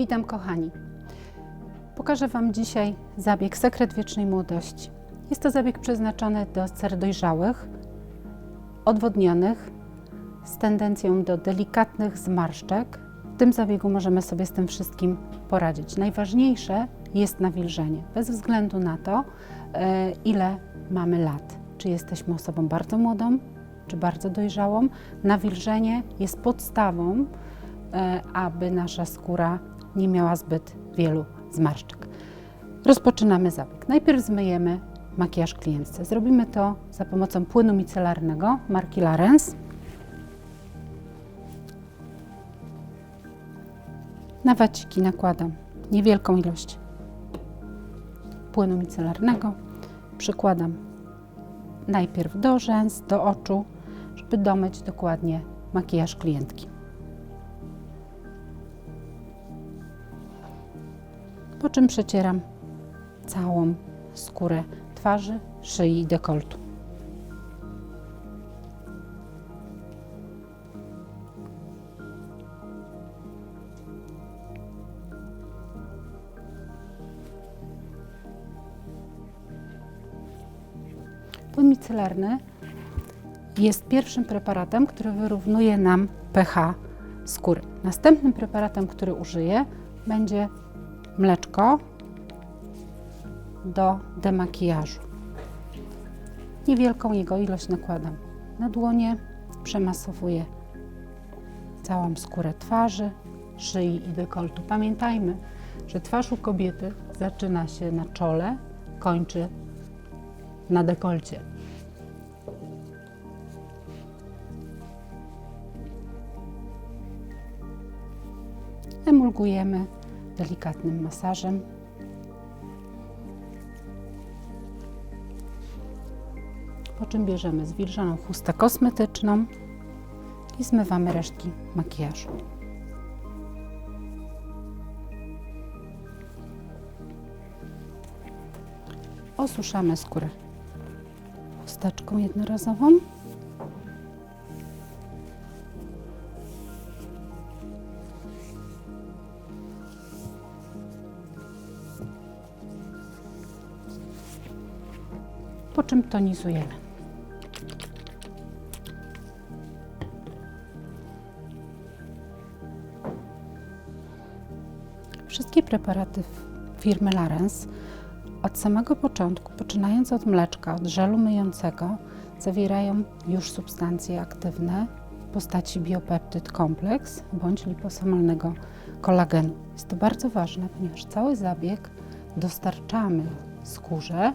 Witam kochani. Pokażę Wam dzisiaj zabieg Sekret Wiecznej Młodości. Jest to zabieg przeznaczony do cer dojrzałych, odwodnionych, z tendencją do delikatnych zmarszczek. W tym zabiegu możemy sobie z tym wszystkim poradzić. Najważniejsze jest nawilżenie, bez względu na to, e, ile mamy lat. Czy jesteśmy osobą bardzo młodą, czy bardzo dojrzałą. Nawilżenie jest podstawą, e, aby nasza skóra nie miała zbyt wielu zmarszczek. Rozpoczynamy zabieg. Najpierw zmyjemy makijaż klientce. Zrobimy to za pomocą płynu micelarnego marki Larens. Na waciki nakładam niewielką ilość płynu micelarnego. Przykładam najpierw do rzęs, do oczu, żeby domyć dokładnie makijaż klientki. Po czym przecieram całą skórę twarzy, szyi i dekoltu. Płyn micelarny jest pierwszym preparatem, który wyrównuje nam pH skóry. Następnym preparatem, który użyję, będzie mleczko do demakijażu. Niewielką jego ilość nakładam na dłonie, przemasowuję całą skórę twarzy, szyi i dekoltu. Pamiętajmy, że twarz u kobiety zaczyna się na czole, kończy na dekolcie. Emulgujemy delikatnym masażem. Po czym bierzemy zwilżoną chustę kosmetyczną i zmywamy resztki makijażu. Osuszamy skórę chusteczką jednorazową. Tonizujemy. Wszystkie preparaty firmy Larens od samego początku, poczynając od mleczka, od żelu myjącego, zawierają już substancje aktywne w postaci biopeptyd kompleks bądź liposomalnego kolagenu. Jest to bardzo ważne, ponieważ cały zabieg dostarczamy skórze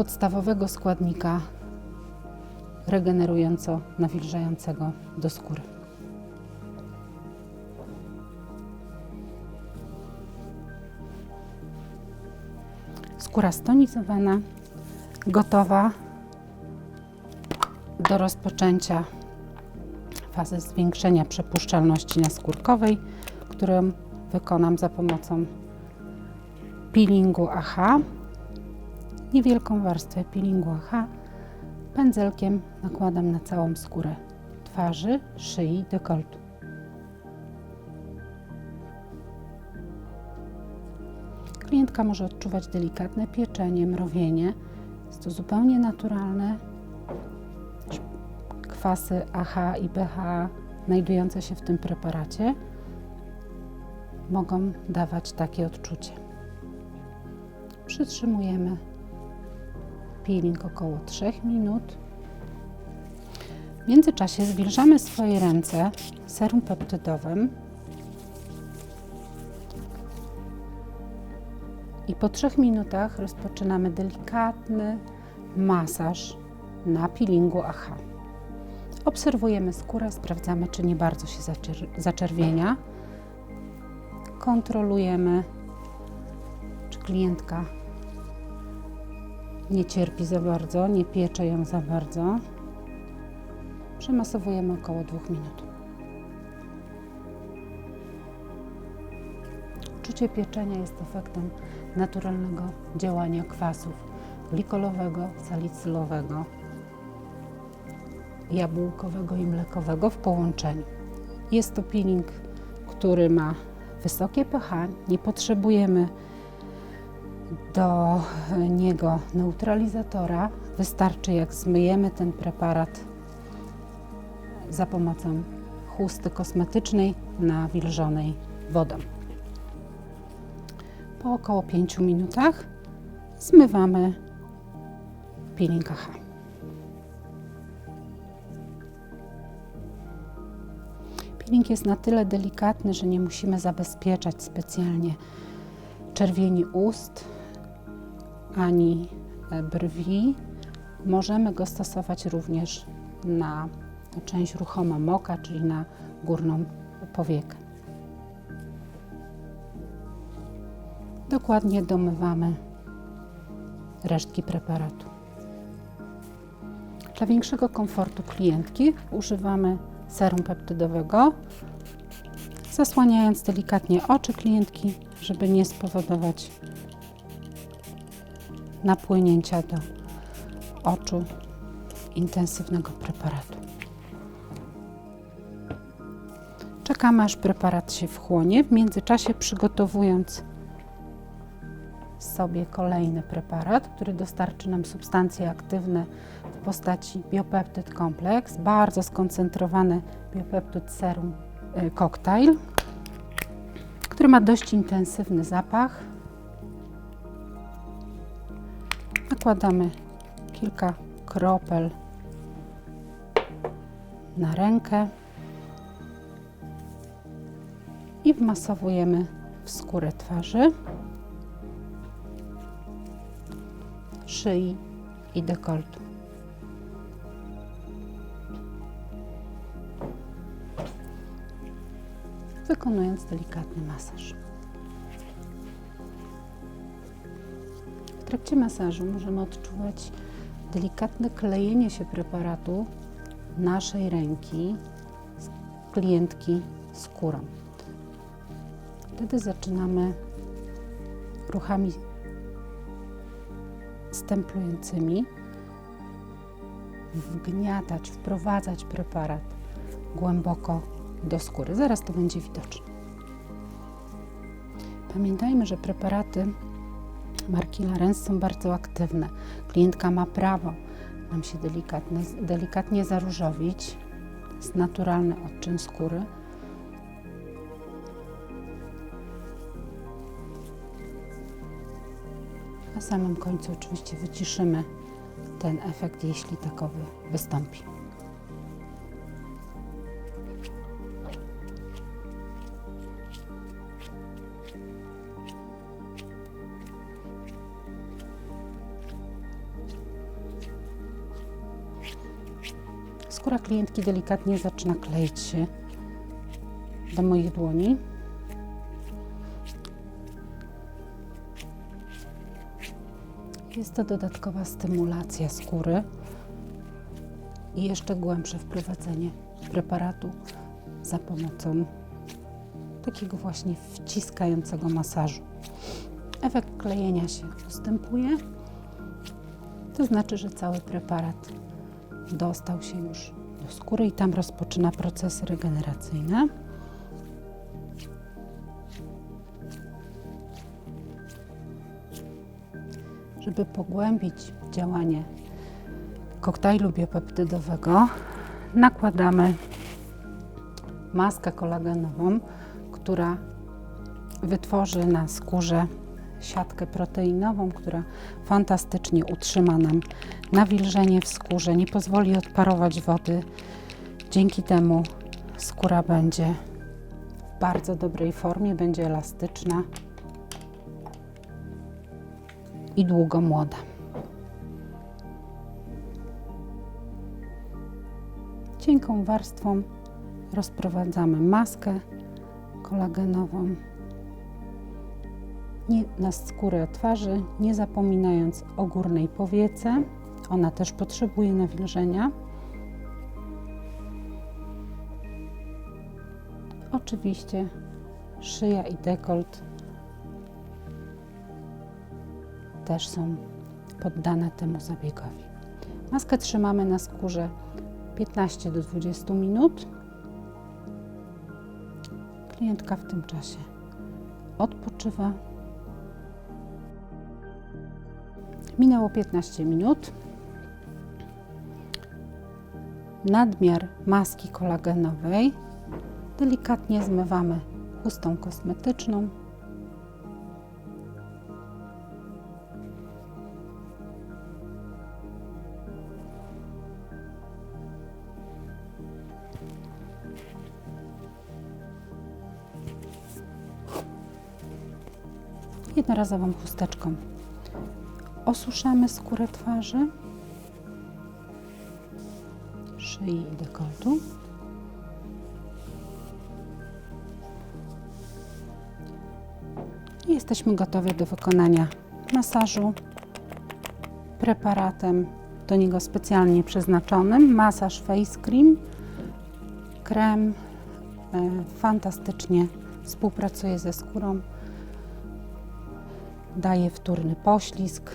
podstawowego składnika regenerująco-nawilżającego do skóry. Skóra stonizowana, gotowa do rozpoczęcia fazy zwiększenia przepuszczalności naskórkowej, którą wykonam za pomocą peelingu AHA. Niewielką warstwę peelingu AHA pędzelkiem nakładam na całą skórę twarzy, szyi, dekoltu. Klientka może odczuwać delikatne pieczenie, mrowienie. Jest to zupełnie naturalne. Kwasy AHA i BHA znajdujące się w tym preparacie mogą dawać takie odczucie. Przytrzymujemy peeling około 3 minut. W międzyczasie zwilżamy swoje ręce serum peptydowym I po trzech minutach rozpoczynamy delikatny masaż na peelingu AHA. Obserwujemy skórę, sprawdzamy, czy nie bardzo się zaczer zaczerwienia. Kontrolujemy, czy klientka nie cierpi za bardzo, nie piecze ją za bardzo. Przemasowujemy około dwóch minut. Uczucie pieczenia jest efektem naturalnego działania kwasów glikolowego, salicylowego, jabłkowego i mlekowego w połączeniu. Jest to peeling, który ma wysokie pH, nie potrzebujemy do niego neutralizatora. Wystarczy, jak zmyjemy ten preparat za pomocą chusty kosmetycznej nawilżonej wodą. Po około 5 minutach zmywamy peeling AHA. Peeling jest na tyle delikatny, że nie musimy zabezpieczać specjalnie czerwieni ust ani e, brwi. Możemy go stosować również na część ruchomą oka, czyli na górną powiekę. Dokładnie domywamy resztki preparatu. Dla większego komfortu klientki używamy serum peptydowego, zasłaniając delikatnie oczy klientki, żeby nie spowodować napłynięcia do oczu intensywnego preparatu. Czekamy aż preparat się wchłonie, w międzyczasie przygotowując sobie kolejny preparat, który dostarczy nam substancje aktywne w postaci biopeptyd kompleks, bardzo skoncentrowany biopeptyd serum y, koktajl, który ma dość intensywny zapach. Nakładamy kilka kropel na rękę i wmasowujemy w skórę twarzy. szyi i dekoltu. Wykonując delikatny masaż. Trakcie masażu możemy odczuwać delikatne klejenie się preparatu naszej ręki z klientki skórą. Wtedy zaczynamy ruchami stemplującymi wgniatać, wprowadzać preparat głęboko do skóry. Zaraz to będzie widoczne. Pamiętajmy, że preparaty marki Larens są bardzo aktywne. Klientka ma prawo nam się delikatnie, delikatnie zaróżowić. Jest naturalny odczyn skóry. Na samym końcu oczywiście wyciszymy ten efekt, jeśli takowy wystąpi. Skóra klientki delikatnie zaczyna kleić się do moich dłoni. Jest to dodatkowa stymulacja skóry i jeszcze głębsze wprowadzenie preparatu za pomocą takiego właśnie wciskającego masażu. Efekt klejenia się ustępuje, to znaczy, że cały preparat dostał się już skóry i tam rozpoczyna procesy regeneracyjne. żeby pogłębić działanie koktajlu biopeptydowego, nakładamy maskę kolagenową, która wytworzy na skórze siatkę proteinową, która fantastycznie utrzyma nam nawilżenie w skórze, nie pozwoli odparować wody. Dzięki temu skóra będzie w bardzo dobrej formie, będzie elastyczna, i długo młoda. Cienką warstwą rozprowadzamy maskę kolagenową nie, na skórę twarzy, nie zapominając o górnej powiece. Ona też potrzebuje nawilżenia. Oczywiście szyja i dekolt też są poddane temu zabiegowi. Maskę trzymamy na skórze 15 do 20 minut. Klientka w tym czasie odpoczywa. Minęło 15 minut. Nadmiar maski kolagenowej delikatnie zmywamy chustą kosmetyczną. Jednorazową chusteczką osuszamy skórę twarzy, szyi i dekoltu. I jesteśmy gotowi do wykonania masażu preparatem do niego specjalnie przeznaczonym. Masaż Face Cream. Krem e, fantastycznie współpracuje ze skórą. Daje wtórny poślizg.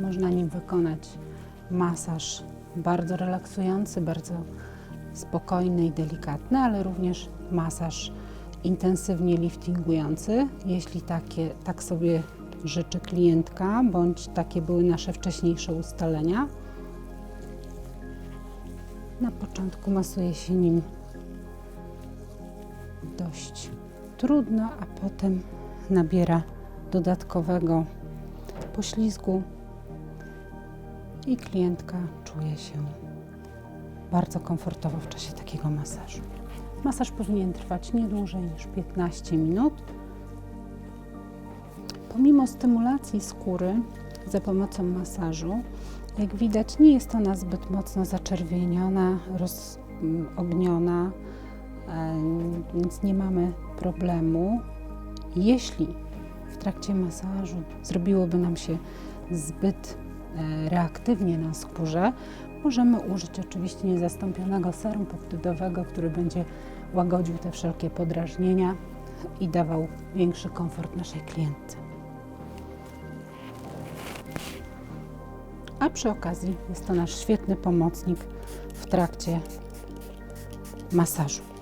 Można nim wykonać masaż bardzo relaksujący, bardzo spokojny i delikatny, ale również masaż intensywnie liftingujący, jeśli takie, tak sobie życzy klientka, bądź takie były nasze wcześniejsze ustalenia. Na początku masuje się nim dość trudno, a potem nabiera dodatkowego poślizgu i klientka czuje się bardzo komfortowo w czasie takiego masażu. Masaż powinien trwać nie dłużej niż 15 minut. Pomimo stymulacji skóry za pomocą masażu, jak widać, nie jest ona zbyt mocno zaczerwieniona, rozogniona, więc nie mamy problemu. Jeśli w trakcie masażu zrobiłoby nam się zbyt e, reaktywnie na skórze, możemy użyć oczywiście niezastąpionego serum peptydowego, który będzie łagodził te wszelkie podrażnienia i dawał większy komfort naszej klientce. A przy okazji jest to nasz świetny pomocnik w trakcie masażu.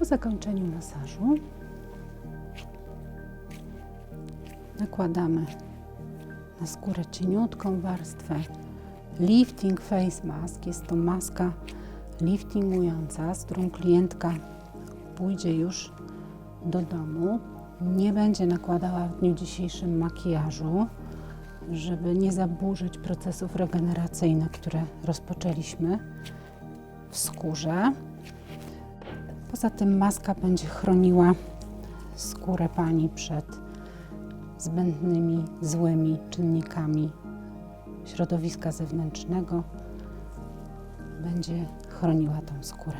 Po zakończeniu masażu nakładamy na skórę cieniutką warstwę Lifting Face Mask. Jest to maska liftingująca, z którą klientka pójdzie już do domu. Nie będzie nakładała w dniu dzisiejszym makijażu, żeby nie zaburzyć procesów regeneracyjnych, które rozpoczęliśmy w skórze. Poza tym maska będzie chroniła skórę Pani przed zbędnymi, złymi czynnikami środowiska zewnętrznego. Będzie chroniła tą skórę.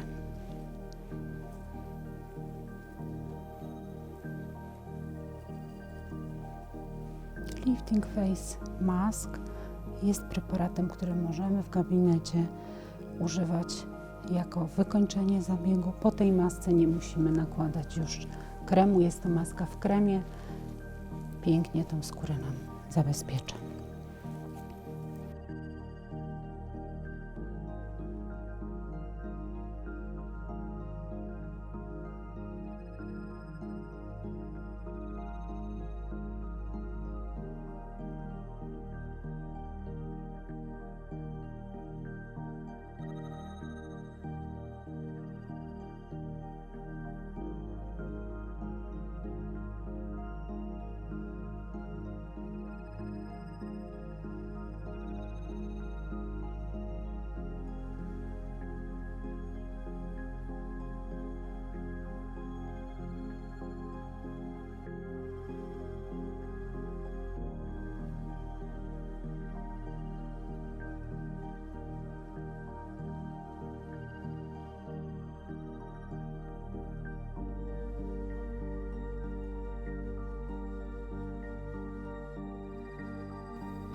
Lifting Face Mask jest preparatem, który możemy w gabinecie używać jako wykończenie zabiegu. Po tej masce nie musimy nakładać już kremu. Jest to maska w kremie. Pięknie tą skórę nam zabezpiecza.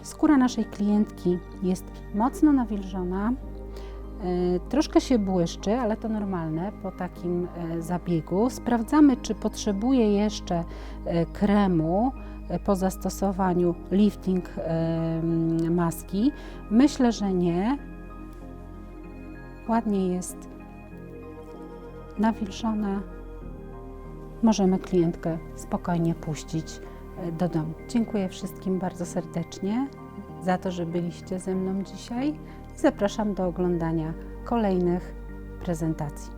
Skóra naszej klientki jest mocno nawilżona. Troszkę się błyszczy, ale to normalne po takim e, zabiegu. Sprawdzamy, czy potrzebuje jeszcze e, kremu e, po zastosowaniu lifting e, maski. Myślę, że nie. Ładnie jest nawilżona. Możemy klientkę spokojnie puścić e, do domu. Dziękuję wszystkim bardzo serdecznie za to, że byliście ze mną dzisiaj i zapraszam do oglądania kolejnych prezentacji.